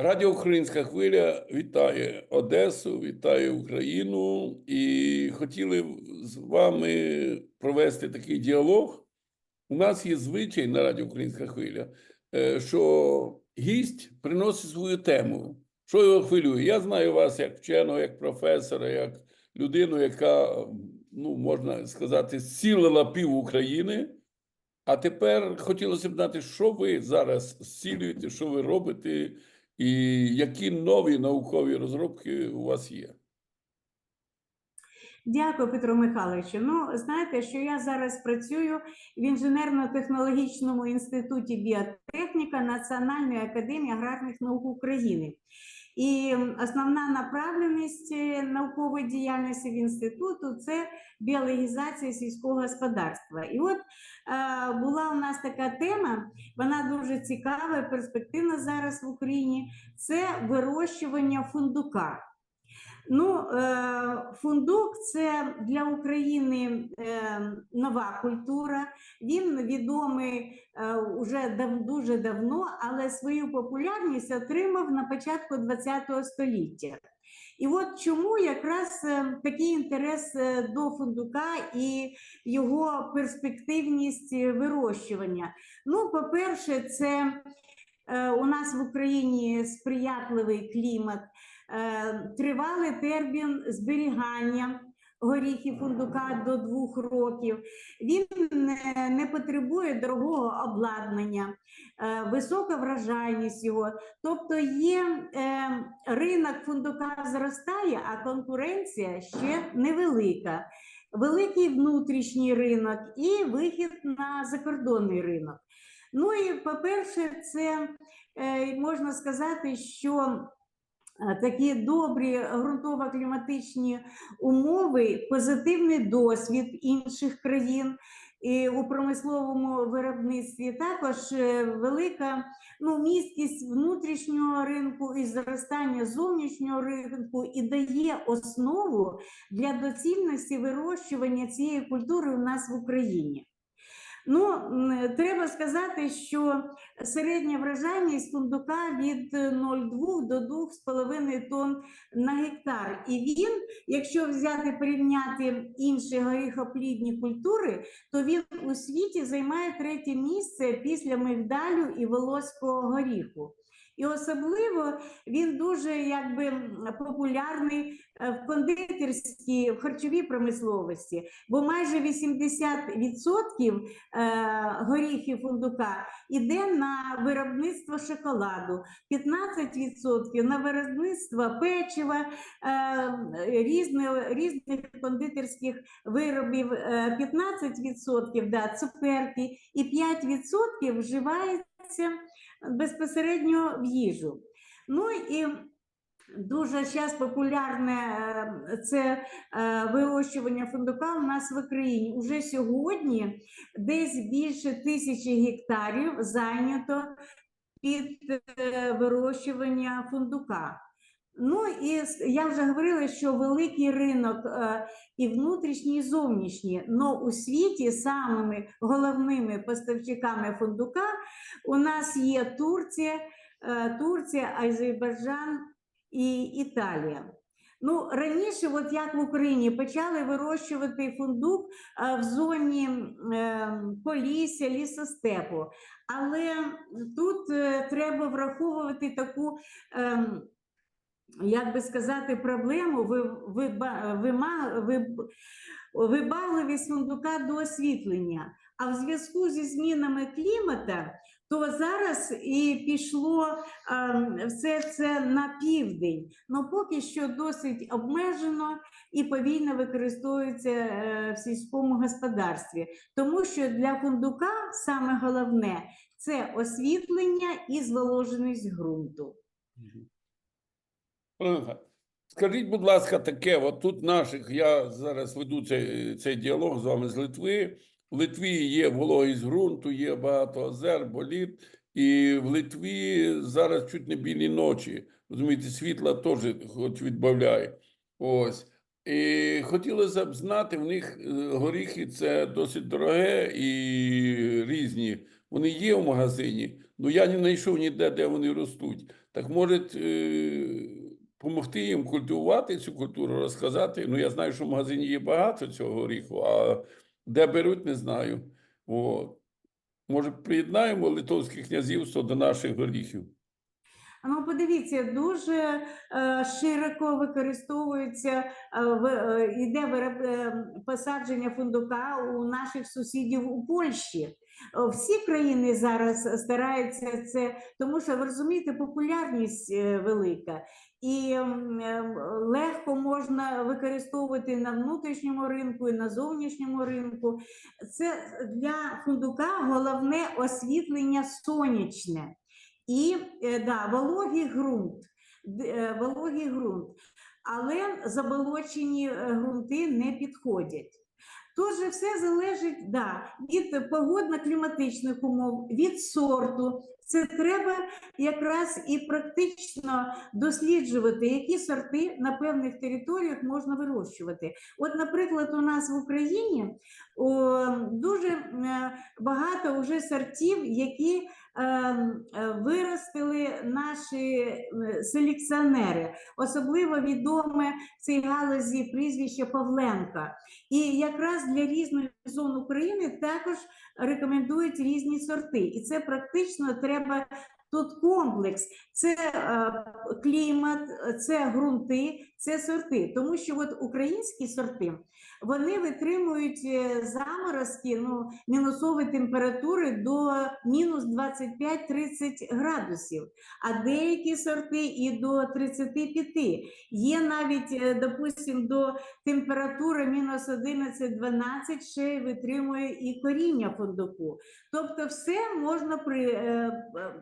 Радіо Українська хвиля вітає Одесу, вітає Україну і хотіли з вами провести такий діалог. У нас є звичай на Радіо Українська хвиля, е, що гість приносить свою тему. Що його хвилює? Я знаю вас як вченого, як професора, як людину, яка, ну, можна сказати, зцілила пів України. А тепер хотілося б знати, що ви зараз зцілюєте, що ви робите, і які нові наукові розробки у вас є. Дякую, Петро Михайловичу. Ну, знаєте, що я зараз працюю в інженерно-технологічному інституті біотехніка Національної академії аграрних наук України. І основна направленість е, наукової діяльності в інституту це біологізація сільського господарства. І от е, була у нас така тема, вона дуже цікава перспективна зараз в Україні. Це вирощування фундука. Ну, е, фундук це для України е, нова культура. Він відомий е, уже дуже давно, але свою популярність отримав на початку ХХ століття. І от чому якраз е, такий інтерес е, до фундука і його перспективність е, вирощування. Ну, по-перше, це е, у нас в Україні сприятливий клімат. Е, Тривалий термін зберігання горіхів фундука до двох років. Він не, потребує дорогого обладнання, е, висока вражайність його. Тобто є е, ринок фундука зростає, а конкуренція ще невелика. Великий внутрішній ринок і вихід на закордонний ринок. Ну і по-перше, це можна сказати, що такі добрі ґрунтово-кліматичні умови, позитивний досвід інших країн і у промисловому виробництві, також е, велика ну, місткість внутрішнього ринку і зростання зовнішнього ринку і дає основу для доцільності вирощування цієї культури у нас в Україні. Ну, треба сказати, що середня вражайність фундука від е, 0,2 до 2,5 тонн на гектар. І він, якщо взяти порівняти інші горіхоплідні культури, то він у світі займає третє місце після мигдалю і волоського горіху. І особливо він дуже якби популярний е, в кондитерській, в харчовій промисловості, бо майже 80% е, горіхів фундука іде на виробництво шоколаду, 15% на виробництво печива, е, різних, різних кондитерських виробів, е, 15% да, цукерки. І 5% вживається безпосередньо в їжу. Ну і Дуже зараз популярне е, це е, вирощування фундука у нас в Україні. Уже сьогодні десь більше тисячі гектарів зайнято під е, вирощування фундука. Ну і я вже говорила, що великий ринок е, і внутрішній, і зовнішній. Но у світі самими головними поставщиками фундука у нас є Турція, е, Турція, Азербайджан і Італія. Ну, раніше, от як в Україні, почали вирощувати фундук е, в зоні Полісся, лісостепу. Але тут треба враховувати таку, ем, як би сказати, проблему ви- виба- вибагливість фундука до освітлення. А в зв'язку зі змінами клімата, то зараз і пішло ем, все це на південь. Ну поки що досить обмежено і повільно використовується е, в сільському господарстві. Тому що для фундука саме головне це освітлення і зволоженість ґрунту. Скажіть, будь ласка, таке: от тут наших, я зараз веду цей, цей діалог з вами з Литви. В Литві є вологість ґрунту, є багато озер, боліт, і в Литві зараз чуть не білі ночі. Розумієте, світла теж хоч відбавляє. Ось. І хотілося б знати, в них е, горіхи це досить дороге і різні. Вони є в магазині, але я не знайшов ніде, де вони ростуть. Так може допомогти їм культивувати цю культуру, розказати. Ну, я знаю, що в магазині є багато цього горіху, а де беруть, не знаю. От. Може, приєднаємо Литовське князівство до наших горіхів. Ну, подивіться, дуже е, широко використовується е, е, е, посадження фундука у наших сусідів у Польщі. Всі країни зараз стараються це, тому що ви розумієте, популярність е, велика. І легко можна використовувати на внутрішньому ринку і на зовнішньому ринку. Це для фундука головне освітлення сонячне і е, да, вологий ґрунт, е, вологий ґрунт, але заболочені е, ґрунти не підходять. Тож все залежить да, від погодно-кліматичних умов, від сорту. Це треба якраз і практично досліджувати, які сорти на певних територіях можна вирощувати. От, наприклад, у нас в Україні о, дуже е, багато вже сортів, які виростили наші е, селекціонери. Особливо відоме в цій галузі прізвище Павленка. І якраз для різних зон України також рекомендують різні сорти. І це практично треба. Тут комплекс, це е, клімат, це ґрунти, це сорти. Тому що от українські сорти вони витримують е, заморозки, ну, мінусові температури до мінус 25-30 градусів, а деякі сорти і до 35. Є навіть, е, допустим, до температури мінус 11-12 ще витримує і коріння фундуку. Тобто все можна при е,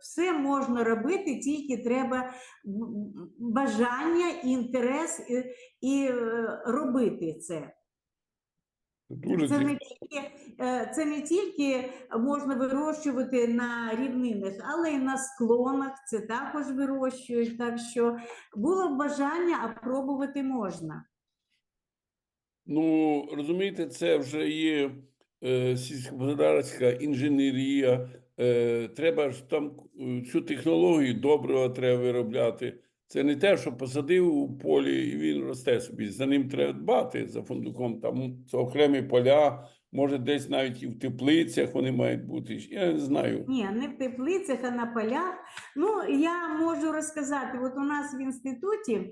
все можна робити, тільки треба м- м- бажання, інтерес і, і е, робити це. Дуже Це не тільки е, це не тільки можна вирощувати на рівнинах, але й на склонах. Це також вирощують. Так що було б бажання, а пробувати можна. Ну, розумієте, це вже є е, сільськогосподарська інженерія. Е, треба ж там е, цю технологію доброго треба виробляти. Це не те, що посадив у полі і він росте собі. За ним треба дбати за фундуком. Там це окремі поля, може, десь навіть і в теплицях вони мають бути. Я не знаю. Ні, не в теплицях, а на полях. Ну, я можу розказати, от у нас в інституті е,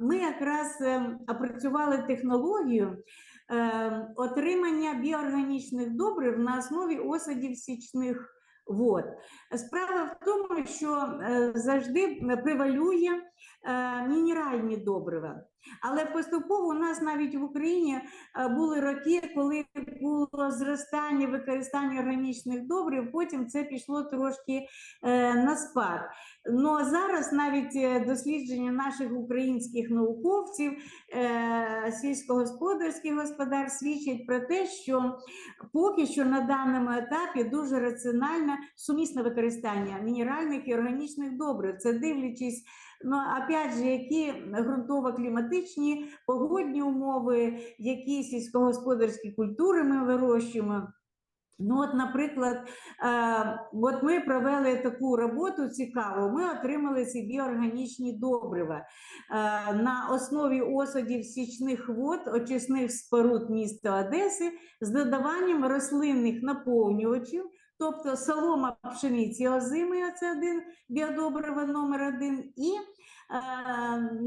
ми якраз е, опрацювали технологію е, отримання біоорганічних добрив на основі осадів січних вод. Справа в тому, що е, завжди превалює мінеральні добрива. Але поступово у нас навіть в Україні е, були роки, коли було зростання використання органічних добрив, потім це пішло трошки е, на спад. Ну а зараз навіть е, дослідження наших українських науковців, е, сільськогосподарських господар свідчать про те, що поки що на даному етапі дуже раціональне сумісне використання мінеральних і органічних добрив. Це дивлячись, ну опять же, які ґрунтово-кліматичні погодні умови, які сільськогосподарські культури ми вирощуємо. Ну, от, наприклад, е, от ми провели таку роботу цікаву. Ми отримали ці біоорганічні добрива е, на основі осадів січних вод, очисних споруд міста Одеси з додаванням рослинних наповнювачів, тобто солома пшениці озимої, це один біодобрива номер один, і,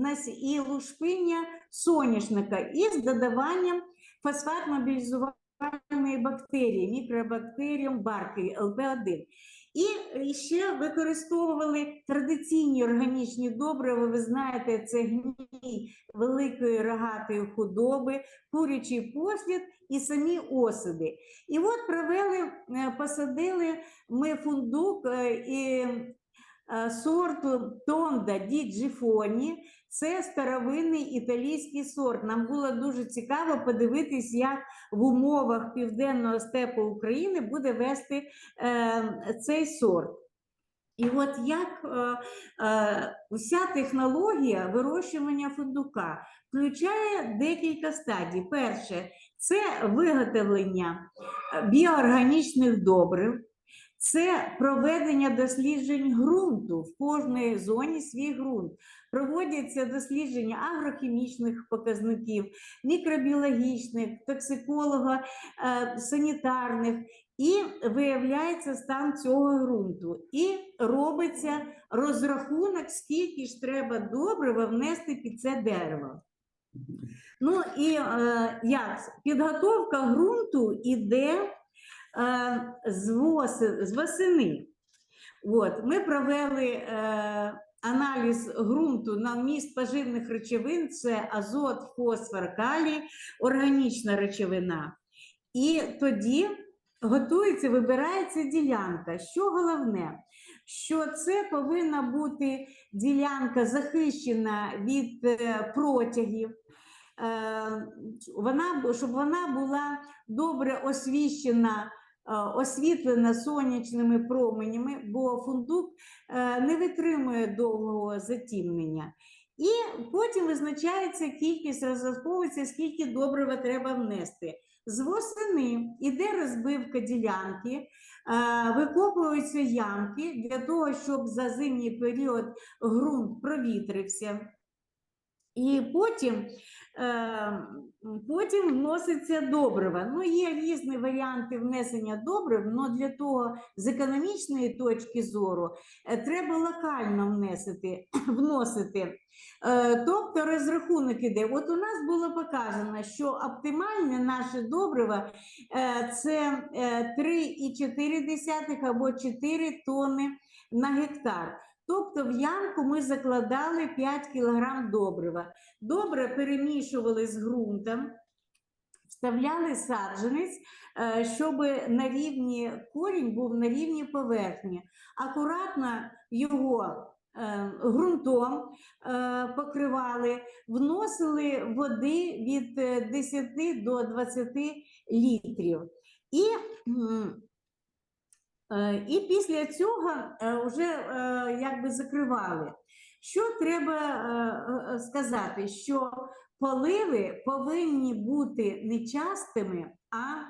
е, і лушпиння соняшника із додаванням фосфат мобілізувальної бактерії, мікробактеріум барки ЛБ1. І ще використовували традиційні органічні добрива. Ви знаєте, це гній великої рогатої худоби, курячий послід і самі осади. І от провели, е, посадили ми фундук е, і е, сорту Тонда ді Джифоні. Це старовинний італійський сорт. Нам було дуже цікаво подивитись, як в умовах південного степу України буде вести е, цей сорт. І от як е, е, вся технологія вирощування фундука включає декілька стадій. Перше це виготовлення е, біоорганічних добрив, це проведення досліджень ґрунту в кожній зоні свій ґрунт. Проводяться дослідження агрохімічних показників, мікробіологічних, токсиколого, е, санітарних, і виявляється стан цього ґрунту. І робиться розрахунок, скільки ж треба добрива внести під це дерево. Ну і е, як підготовка ґрунту іде з, воси, з восени. От, ми провели е, аналіз ґрунту на вміст поживних речовин: це азот, фосфор, калій, органічна речовина. І тоді готується, вибирається ділянка. Що головне? Що це повинна бути ділянка захищена від е, протягів, е, вона, щоб вона була добре освіщена, е, освітлена сонячними променями, бо фундук е, не витримує довгого затемнення. І потім визначається кількість, розраховується, скільки добрива треба внести. З восени іде розбивка ділянки, е, викопуються ямки для того, щоб за зимній період ґрунт провітрився. І потім, потім вноситься добрива. Ну, є різні варіанти внесення добрив, але для того з економічної точки зору е, треба локально внесити, вносити. Е, тобто розрахунок іде. От у нас було показано, що оптимальне наше добриво е, це е, 3,4 або 4 тонни на гектар. Тобто в ямку ми закладали 5 кг добрива. Добре перемішували з ґрунтом, вставляли саджанець, е, щоб на рівні корінь був на рівні поверхні. Акуратно його е, ґрунтом е, покривали, вносили води від е, 10 до 20 літрів. І І після цього е, вже е, якби закривали. Що треба е, е, сказати? Що поливи повинні бути не частими, а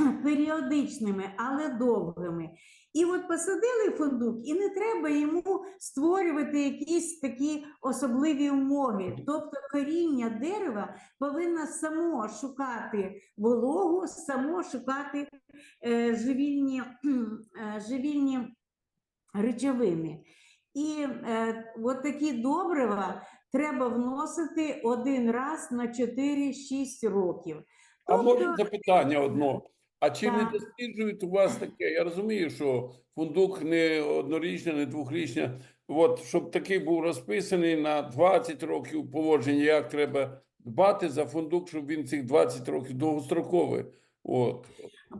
періодичними, але довгими. І от посадили фундук, і не треба йому створювати якісь такі особливі умови. Тобто коріння дерева повинно само шукати вологу, само шукати е, живільні, е, живільні речовини. І е, от такі добрива треба вносити один раз на 4-6 років. А Тобто- може запитання одно. А чи не досліджують у вас таке? Я розумію, що фундук не однорічна, не двохрічна. От, щоб такий був розписаний на 20 років поводження, як треба дбати за фундук, щоб він цих 20 років довгостроковий. От.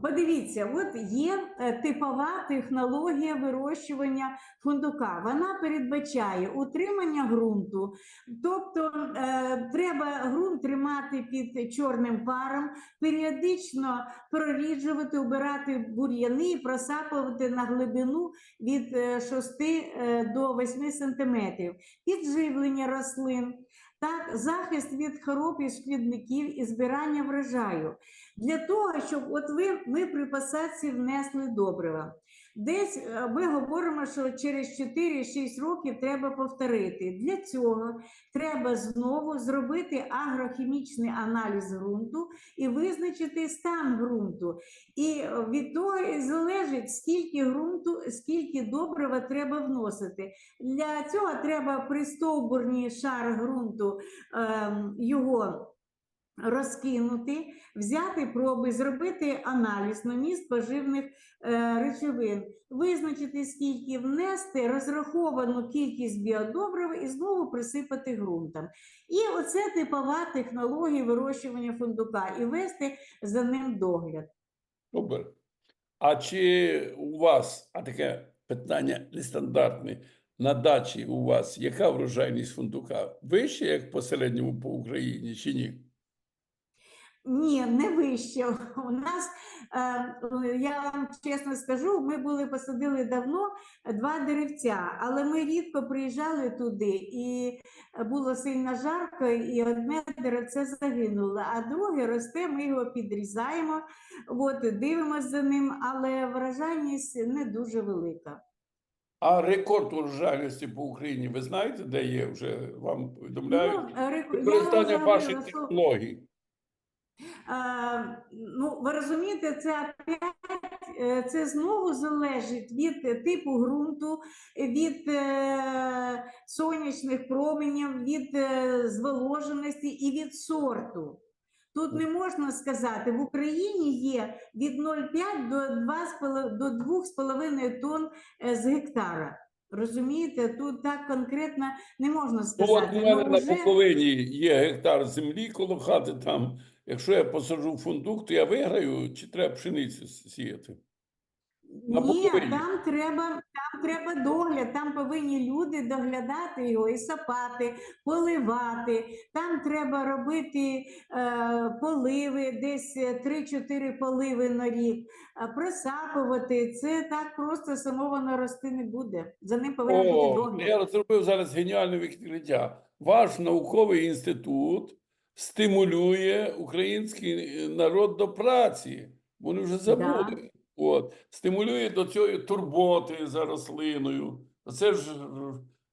Подивіться, от є е, типова технологія вирощування фундука. Вона передбачає утримання ґрунту, тобто е, треба ґрунт тримати під чорним паром, періодично проріджувати, убирати бур'яни, і просапувати на глибину від е, 6 е, до 8 сантиметрів, підживлення рослин. Так, захист від хвороб і шкідників і збирання врожаю. Для того, щоб от ви ми при посадці внесли добрива. Десь е, ми говоримо, що через 4-6 років треба повторити. Для цього треба знову зробити агрохімічний аналіз ґрунту і визначити стан ґрунту. І е, від того і залежить, скільки ґрунту, скільки добрива треба вносити. Для цього треба пристовбурний шар ґрунту ем, його розкинути, взяти проби, зробити аналіз на міст поживних е, речовин, визначити, скільки внести, розраховану кількість біодобрива і знову присипати ґрунтом. І оце типова технологія вирощування фундука і вести за ним догляд. Супер. А чи у вас, а таке питання нестандартне, на дачі у вас яка врожайність фундука? Вища, як по середньому по Україні, чи ні? Ні, не вище. У нас е, я вам чесно скажу, ми були посадили давно два деревця, але ми рідко приїжджали туди, і було сильно жарко, і одне деревце загинуло, а друге росте, ми його підрізаємо, от, дивимося за ним, але вражайність не дуже велика. А рекорд урожайності по Україні, ви знаєте, де є вже вам повідомляють? Ну, рек- Використання вам ваших говорила, що- технологій. А, ну, ви розумієте, це опять, е, це знову залежить від е, типу ґрунту, від е, сонячних променів, від е, зволоженості і від сорту. Тут не можна сказати, в Україні є від 0,5 до 2,5 до 2,5 тонн е, з гектара. Розумієте, тут так конкретно не можна Ну, сказати. от у мене Ну, на Буковині є гектар землі коло хати там. Якщо я посаджу фундук, то я виграю, чи треба пшеницю сіяти? На Ні, Буковині. там треба, там треба догляд, там повинні люди доглядати його і сапати, поливати. Там треба робити е, поливи, десь е, 3-4 поливи на рік, а просапувати. Це так просто само воно рости не буде. За ним повинен бути О, догляд. я розробив зараз геніальне відкриття. Ваш науковий інститут стимулює український народ до праці. Вони вже забули. От, стимулює до цієї турботи за рослиною. Це ж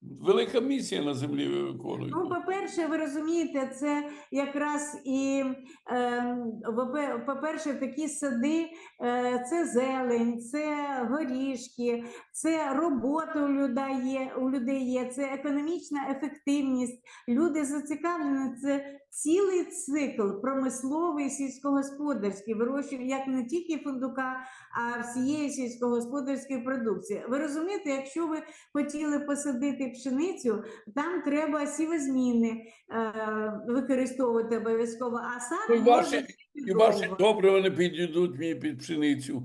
велика місія на землі ви виконуєте. Ну, по-перше, ви розумієте, це якраз і, е, по-перше, такі сади, е, це зелень, це горішки, це робота у людей є, у людей є, це економічна ефективність. Люди зацікавлені, це цілий цикл промисловий, сільськогосподарський, вирощує як не тільки фундука, а всієї сільськогосподарської продукції. Ви розумієте, якщо ви хотіли посадити пшеницю, там треба сівозміни е, використовувати обов'язково, а Ну, ваші- І ваші добрива не підійдуть мені під пшеницю.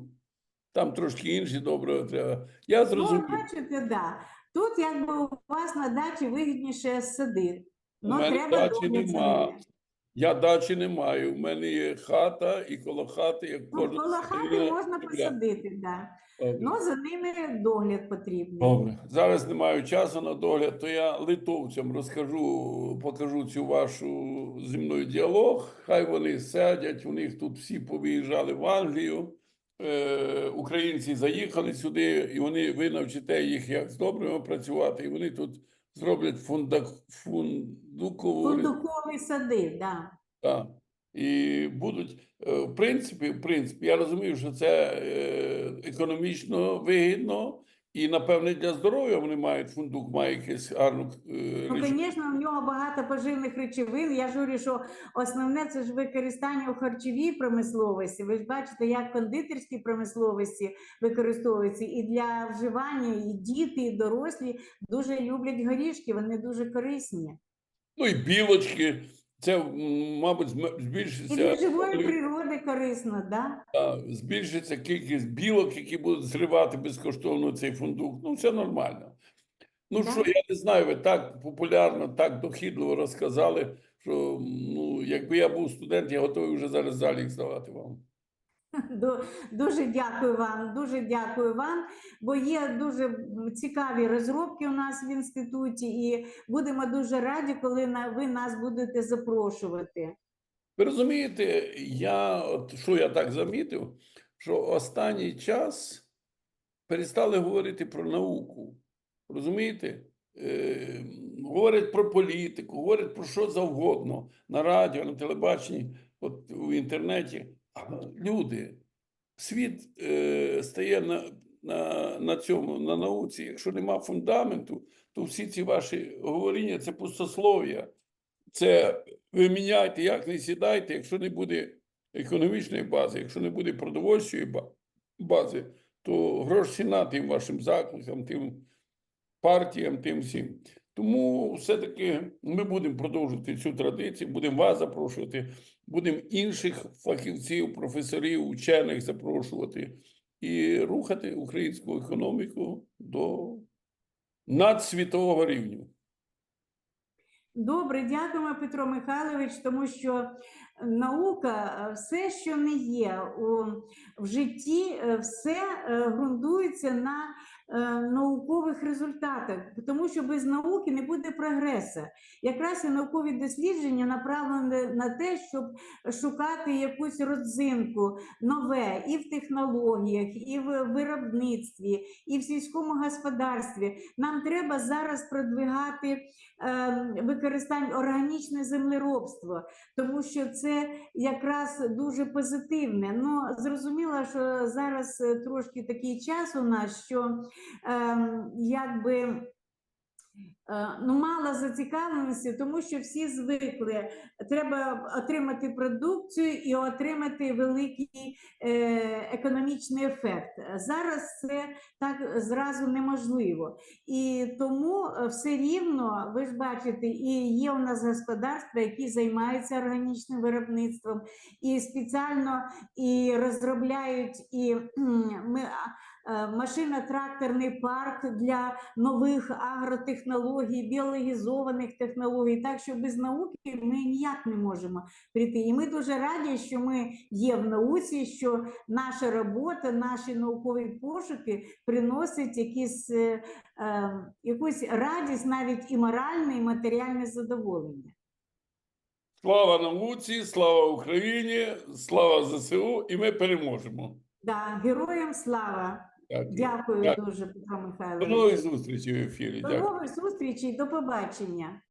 Там трошки інші добрива треба. Я Ну, зрозумів. бачите, да. Тут якби у вас на дачі вигідніше У Ну, мене треба дачі догляд нема. Я дачі не маю. У мене є хата, і коло хати, як Ну, кожна коло хати можна земля. посадити, да. Добре. Ну, за ними догляд потрібний. Добре, зараз не маю часу на догляд, то я литовцям розкажу, покажу цю вашу зі мною діалог. Хай вони сядять, у них тут всі повиїжджали в Англію. Е, українці заїхали сюди, і вони ви навчите їх, як з добрими працювати, і вони тут зроблять фундак, фундукову Фундукові сади, да. так. І будуть, е, в принципі, в принципі, я розумію, що це е, економічно вигідно, і, напевне, для здоров'я вони мають фундук, має якесь гарну е, Ну, звісно, в нього багато поживних речовин. Я ж говорю, що основне це ж використання у харчовій промисловості. Ви ж бачите, як кондитерській промисловості використовується і для вживання, і діти, і дорослі дуже люблять горішки, вони дуже корисні. Ну і білочки. Це, мабуть, збільшиться, живої природи корисно, да? збільшиться кількість білок, які будуть зривати безкоштовно цей фундук. Ну, все нормально. Ну так. що, я не знаю, ви так популярно, так дохідливо розказали, що ну, якби я був студент, я готовий вже зараз залік здавати вам. Ду- Дуже дякую вам, дуже дякую вам, бо є дуже цікаві розробки у нас в інституті, і будемо дуже раді, коли ви нас будете запрошувати. Ви розумієте, я, от, що я так замітив, що останній час перестали говорити про науку. Розумієте? Е, говорять про політику, говорять про що завгодно на радіо, на телебаченні, от в інтернеті. Люди, світ е, стає на, на, на цьому, на науці. Якщо нема фундаменту, то всі ці ваші говоріння це пустослов'я. Це ви міняйте, як не сідайте, якщо не буде економічної бази, якщо не буде продовольчої бази, то грош ціна тим вашим закликам, тим партіям, тим всім. Тому все-таки ми будемо продовжувати цю традицію, будемо вас запрошувати, будемо інших фахівців, професорів, учених запрошувати і рухати українську економіку до надсвітового рівня. Добре, дякуємо, Петро Михайлович, тому що наука, е, все, що не є у, в житті, е, все е, ґрунтується на наукових результатах, тому що без науки не буде прогресу. Якраз і наукові дослідження направлені на те, щоб шукати якусь родзинку нове і в технологіях, і в виробництві, і в сільському господарстві. Нам треба зараз продвигати е, використання органічне землеробство, тому що це якраз дуже позитивне. Ну зрозуміло, що зараз е, трошки такий час у нас, що е, якби. Е, Ну, мало зацікавленості, тому що всі звикли. Треба отримати продукцію і отримати великий е, економічний ефект. Зараз це так зразу неможливо. І тому е, все рівно, ви ж бачите, і є у нас господарства, які займаються органічним виробництвом, і спеціально і розробляють і ми, машино-тракторний парк для нових агротехнологій, біологізованих технологій. Так що без науки ми ніяк не можемо прийти. І ми дуже раді, що ми є в науці, що наша робота, наші наукові пошуки приносять якісь, е, е, якусь радість, навіть і моральне, і матеріальне задоволення. Слава науці, слава Україні, слава ЗСУ, і ми переможемо. Да, героям слава! Дякую. Дякую дуже, Петро До Михайлович. нових зустрічей в ефірі. До нових зустрічей, до побачення.